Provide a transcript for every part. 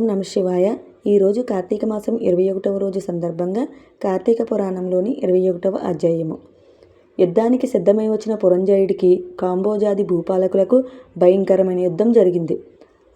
ఓం నమ శివాయ. ఈరోజు కార్తీక మాసం ఇరవై ఒకటవ రోజు సందర్భంగా కార్తీక పురాణంలోని ఇరవై ఒకటవ అధ్యాయము. యుద్ధానికి సిద్ధమై వచ్చిన పురంజయుడికి కాంబోజాది భూపాలకులకు భయంకరమైన యుద్ధం జరిగింది.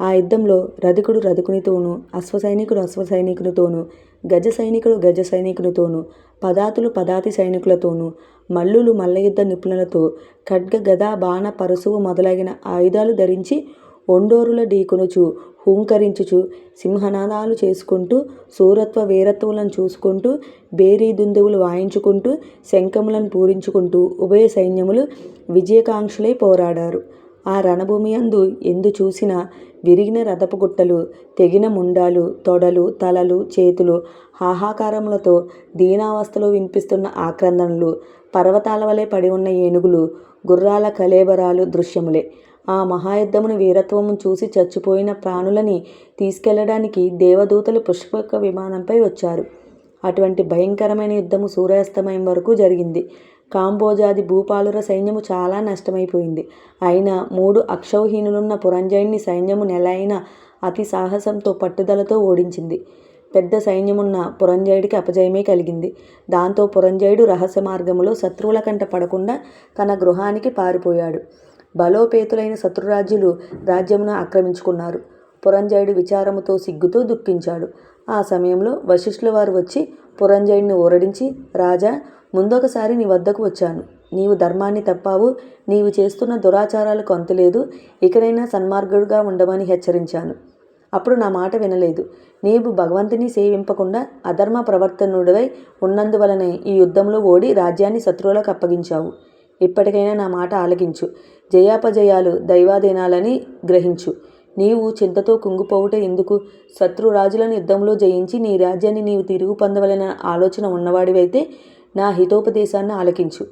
ఆ యుద్ధంలో రధికుడు సైనికుడు అశ్వసైనికుడు అశ్వసైనికునితోనూ గజ సైనికుడు గజ సైనికునితోనూ పదాతులు పదాతి సైనికులతోనూ మల్లులు మల్లయుద్ధ నిపుణులతో ఖడ్గ గద బాణ పరశువు మొదలగిన ఆయుధాలు ధరించి ఒండోరుల ఢీకొనుచు హూంకరించుచు సింహనాదాలు చేసుకుంటూ సూరత్వ వీరత్వములను చూసుకుంటూ బేరీ దుందువులు వాయించుకుంటూ శంఖములను పూరించుకుంటూ ఉభయ సైన్యములు విజయకాంక్షలై పోరాడారు. ఆ రణభూమి అందు ఎందు చూసినా విరిగిన రథపు గుట్టలు తెగిన ముండాలు తొడలు తలలు చేతులు హాహాకారములతో దీనావస్థలో వినిపిస్తున్న ఆక్రందనలు పర్వతాల వలె పడి ఉన్న ఏనుగులు గుర్రాల కలేబరాలు దృశ్యములే. ఆ మహాయుద్ధమును వీరత్వము చూసి చచ్చిపోయిన ప్రాణులని తీసుకెళ్ళడానికి దేవదూతలు పుష్పక విమానంపై వచ్చారు. అటువంటి భయంకరమైన యుద్ధము సూర్యాస్తమయం వరకు జరిగింది. కాంబోజాది భూపాలుర సైన్యము చాలా నష్టమైపోయింది. అయినా మూడు అక్షౌహీనులున్న పురంజయుని సైన్యము నెలైన అతి సాహసంతో పట్టుదలతో ఓడించింది. పెద్ద సైన్యమున్న పురంజయుడికి అపజయమే కలిగింది. దాంతో పురంజయుడు రహస్య మార్గములో శత్రువుల కంట పడకుండా తన గృహానికి పారిపోయాడు. బలోపేతులైన శత్రురాజ్యులు రాజ్యమును ఆక్రమించుకున్నారు. పురంజయుడు విచారముతో సిగ్గుతో దుఃఖించాడు. ఆ సమయంలో వశిష్ఠుల వారు వచ్చి పురంజయుడిని ఊరడించి రాజా ముందొకసారి నీ వద్దకు వచ్చాను. నీవు ధర్మాన్ని తప్పావు. నీవు చేస్తున్న దురాచారాలకు అంతులేదు. ఇకనైనా సన్మార్గుడుగా ఉండమని హెచ్చరించాను. అప్పుడు నా మాట వినలేదు. నీవు భగవంతుని సేవింపకుండా అధర్మ ప్రవర్తనుడివై ఉన్నందువలనే ఈ యుద్ధంలో ఓడి రాజ్యాన్ని శత్రువులకు అప్పగించావు. ఇప్పటికైనా నా మాట ఆలకించు. జయాపజయాలు దైవాధీనాలని గ్రహించు. నీవు చింతతో కుంగిపోవుట ఎందుకు? శత్రురాజులను యుద్ధంలో జయించి నీ రాజ్యాన్ని నీవు తిరుగు పొందవలన ఆలోచన ఉన్నవాడివైతే నా హితోపదేశాన్ని ఆలకించు.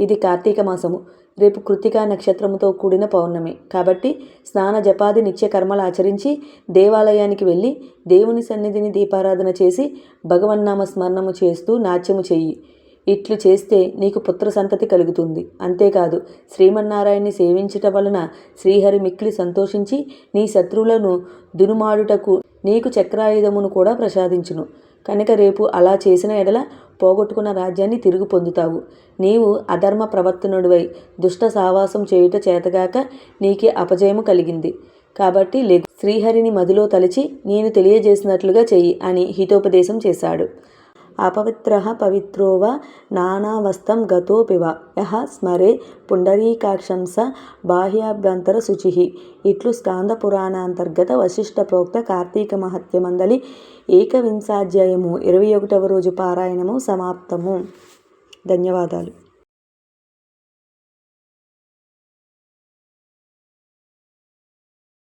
ఇది కార్తీక మాసము. రేపు కృతికా నక్షత్రముతో కూడిన పౌర్ణమి. కాబట్టి స్నాన జపాది నిత్య కర్మలు ఆచరించి దేవాలయానికి వెళ్ళి దేవుని సన్నిధిని దీపారాధన చేసి భగవన్నామ స్మరణము చేస్తూ నాట్యము చెయ్యి. ఇట్లు చేస్తే నీకు పుత్ర సంతతి కలుగుతుంది. అంతేకాదు శ్రీమన్నారాయణ్ణి సేవించట వలన శ్రీహరి మిక్కిలి సంతోషించి నీ శత్రువులను దునుమాడుటకు నీకు చక్రాయుధమును కూడా ప్రసాదించును. కనుక రేపు అలా చేసిన ఎడల పోగొట్టుకున్న రాజ్యాన్ని తిరిగి పొందుతావు. నీవు అధర్మ ప్రవర్తనుడివై దుష్ట సావాసం చేయుట చేతగాక నీకే అపజయము కలిగింది. కాబట్టి లే శ్రీహరిని మదిలో తలిచి నేను తెలియజేసినట్లుగా చెయ్యి అని హితోపదేశం చేశాడు. అపవిత్ర పవిత్రో వా నానావస్థం గతోపి వా. యహ స్మరే పుండరీకాక్షంస బాహ్యాభ్యంతర శుచి ఇట్లు స్కాంద పురాణాంతర్గత వశిష్ట ప్రోక్త కార్తీక మహత్యమందలి ఏకవింశాధ్యాయము ఇరవై ఒకటవ రోజు పారాయణము సమాప్తము. ధన్యవాదాలు.